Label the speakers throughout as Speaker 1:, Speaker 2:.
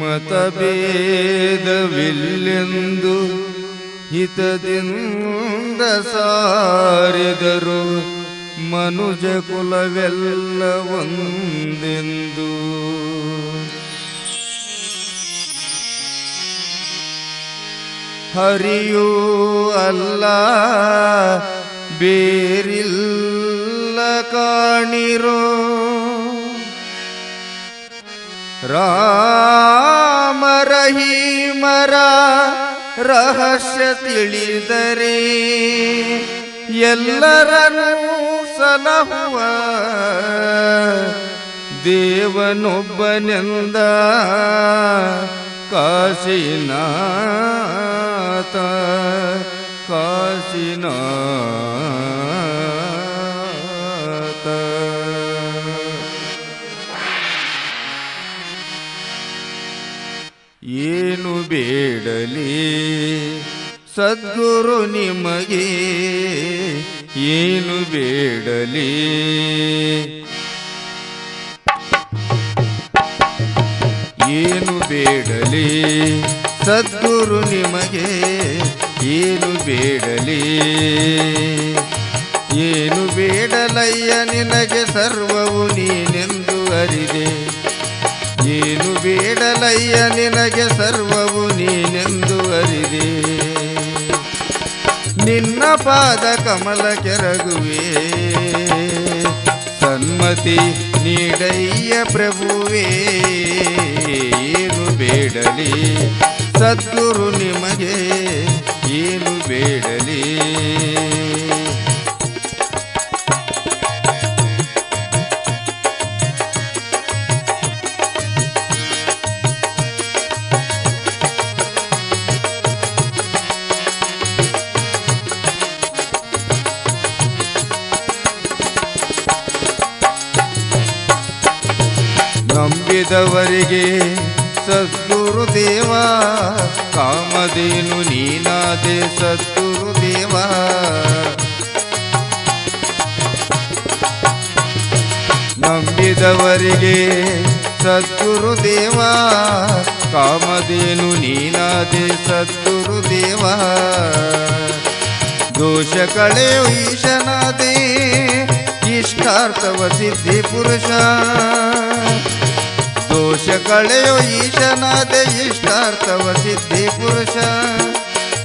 Speaker 1: ಮತಭೇದವಿಲ್ಲೆಂದು ಹಿತದಿಂದ ಸಾರಿದರು ಮನುಜ ಕುಲವೆಲ್ಲ ಒಂದೆಂದು. ಹರಿಯೂ ಅಲ್ಲ ಬೇರಿಲ್ಲ ಕಾಣಿರೋ ರಾಮ ರಹೀಮರ ರಹಸ್ಯ ತಿಳಿದರೆ ಎಲ್ಲರನ್ನೂ ಸಲಹುವ ದೇವನೊಬ್ಬನೆಂದ ಕಾಶಿನಾಥ ಕಾಶಿನಾಥ ಬೇಡಲಿ. ಸದ್ಗುರು ನಿಮಗೆ ಏನು ಬೇಡಲಿ. ಏನು ಬೇಡಲಿ. ಸದ್ಗುರು ನಿಮಗೆ ಏನು ಬೇಡಲಿ. ಏನು ಬೇಡಲಯ್ಯ ನಿನಗೆ ಸರ್ವವು ನೀನೆಂದು ಅರಿದೆ. ಏನು ಬೇಡಲಯ್ಯ, ನಿನಗೆ ಸರ್ವವು ನೀನೆಂದು ಅರಿದೆ. ನಿನ್ನ ಪಾದ ಕಮಲ ಕೆರಗುವೆ. ಸನ್ಮತಿ ನೀಡಯ್ಯ ಪ್ರಭುವೇ, ಏನು ಬೇಡಲಿ ಸದ್ಗುರು ನಿಮಗೆ, ಏನು ಬೇಡಲಿ. ನಂಬಿದವರಿಗೆ ಸದ್ಗುರು ದೇವ, ಕಾಮಧೇನು ನೀನಾದೆ ಸದ್ಗುರು ದೇವ. ನಂಬಿದವರಿಗೆ ಸದ್ಗುರು ದೇವ, ಕಾಮಧೇನು ನೀನಾದೆ ಸದ್ಗುರು ದೇವ. ದೋಷ ಕಳೆಯು ಈಶನಾದೆ, ಇಷ್ಟಾರ್ಥವ ಸಿದ್ಧಿ ಪುರುಷ. ಕಳೆಯೋ ಈಶನಾದ ಇಷ್ಟಾರ್ಥವ ಸಿದ್ಧಿ ಪುರುಷ,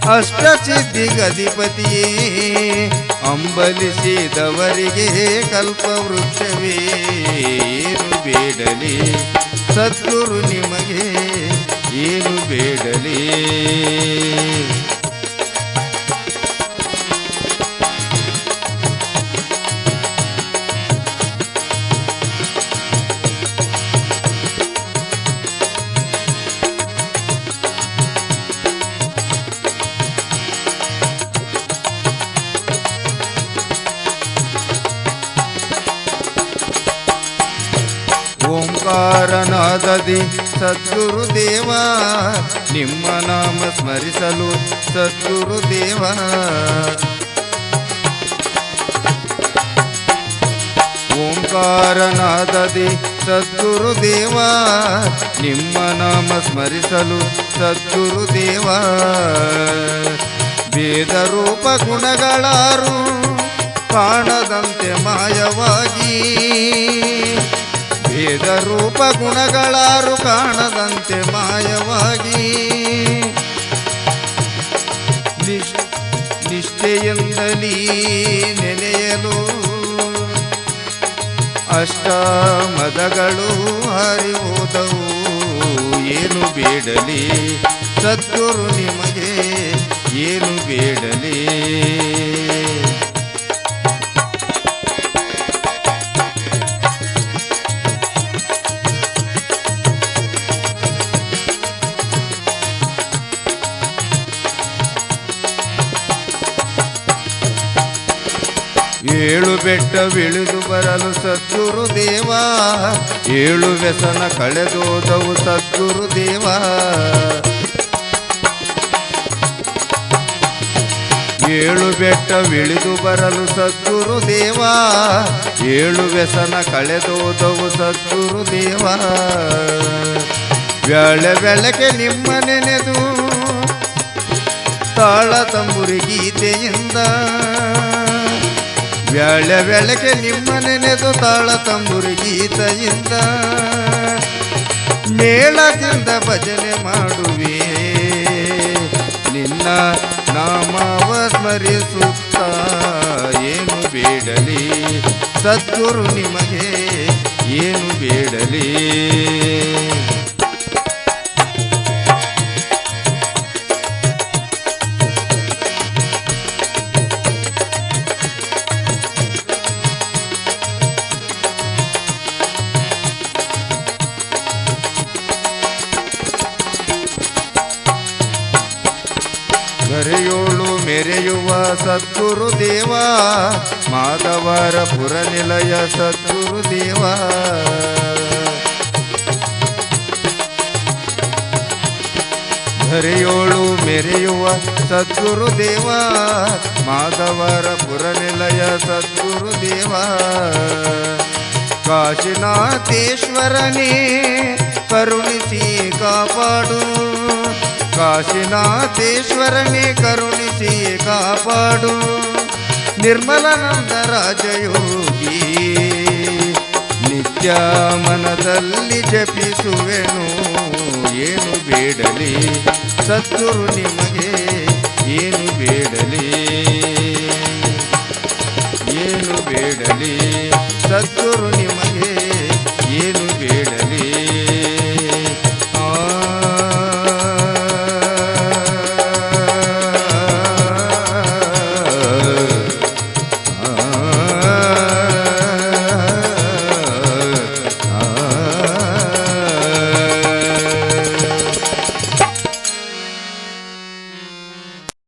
Speaker 1: ಅಷ್ಟ ಸಿದ್ಧಿ ಗದಿಪತಿಯೇ ಅಂಬಲಿಸಿದವರಿಗೆ ಕಲ್ಪವೃಕ್ಷವೇ ಏನು ಬೇಡಲಿ? ಸದ್ಗುರು ನಿಮಗೆ ಏನು ಬೇಡಲಿ? ಓಂಕಾರನಾದದಿ ಸದ್ಗುರು ದೇವ, ನಿಮ್ಮ ನಾಮ ಸ್ಮರಿಸಲು ಸದ್ಗುರು ದೇವ. ಓಂಕಾರನಾದದಿ ಸದ್ಗುರು ದೇವ, ನಿಮ್ಮ ನಾಮ ಸ್ಮರಿಸಲು ಸದ್ಗುರು ದೇವ. ವೇದ ರೂಪ ಗುಣಗಳಾರು ಕಾಣದಂತೆ ಮಾಯವಾಗಿ ಭೇದ ರೂಪ ಗುಣಗಳಾರು ಕಾಣದಂತೆ ಮಾಯವಾಗಿ. ನಿಶ್, ನಿಷ್ಠೆಯಿಂದಲೀ ನೆನೆಯಲು ಅಷ್ಟ ಮದಗಳು ಹರಿವುದವು ಏನು ಬೇಡಲಿ ಸದ್ಗುರು ನಿಮಗೆ, ಏನು ಬೇಡಲಿ ಏಳು ಬೆಟ್ಟ ಬೆಟ್ಟವಿಳಿದು ಬರಲು ಸದ್ಗುರು ದೇವ. ಏಳು ವ್ಯಸನ ಕಳೆದೋದವು ಸದ್ಗುರು ದೇವ. ಏಳು ಬೆಟ್ಟ ಬೆಟ್ಟವಿಳಿದು ಬರಲು ಸದ್ಗುರು ದೇವ. ಏಳು ವ್ಯಸನ ಕಳೆದೋದವು ಸದ್ಗುರು ದೇವ. ಬೆಳೆ ಬೆಳಗ್ಗೆ ನಿಮ್ಮ ನೆನೆದು ತಾಳ ತಂಬುರಿ ಗೀತೆಯಿಂದ ವ್ಯಾಳೆ ವೇಳೆಗೆ ನಿಮ್ಮ ನೆನೆದು ತಾಳ ತಂಬುರಿ ಗೀತೆಯಿಂದ ಮೇಳದಿಂದ ಭಜನೆ ಮಾಡುವೆ. ನಿನ್ನ ನಾಮವ ಸ್ಮರಿಸುತ್ತ ಏನು ಬೇಡಲಿ? ಸದ್ಗುರು ನಿಮಗೆ ಏನು ಬೇಡಲಿ? ಮೆರೆಯುವ ಸದ್ಗುರು ದೇವ, ಮಾಧವರ ಪುರನಿಲಯ ಸದ್ಗುರು ದೇವ. ಧರೆಯೋಳು ಮೆರೆಯುವ ಸದ್ಗುರು ದೇವ, ಮಾಧವರ ಪುರನಿಲಯ ಸದ್ಗುರು ದೇವ. ಕಾಶಿನಾಥೇಶ್ವರನೇ, ಕರುಣಿಸಿ ಕಾಪಾಡು. ಕಾಶಿನಾಥೇಶ್ವರನೇ ಕರುಣಿಸಿ ಕಾಪಾಡು ನಿರ್ಮಲಾನಂದ ರಾಜಯೋಗಿ ನಿತ್ಯ ಮನದಲ್ಲಿ ಜಪಿಸುವೆನು ಏನು ಬೇಡಲಿ ಸದ್ಗುರು ನಿಮಗೆ ಏನು ಬೇಡಲಿ ಏನು ಬೇಡಲಿ ಸದ್ಗುರು ನಿಮಗೆ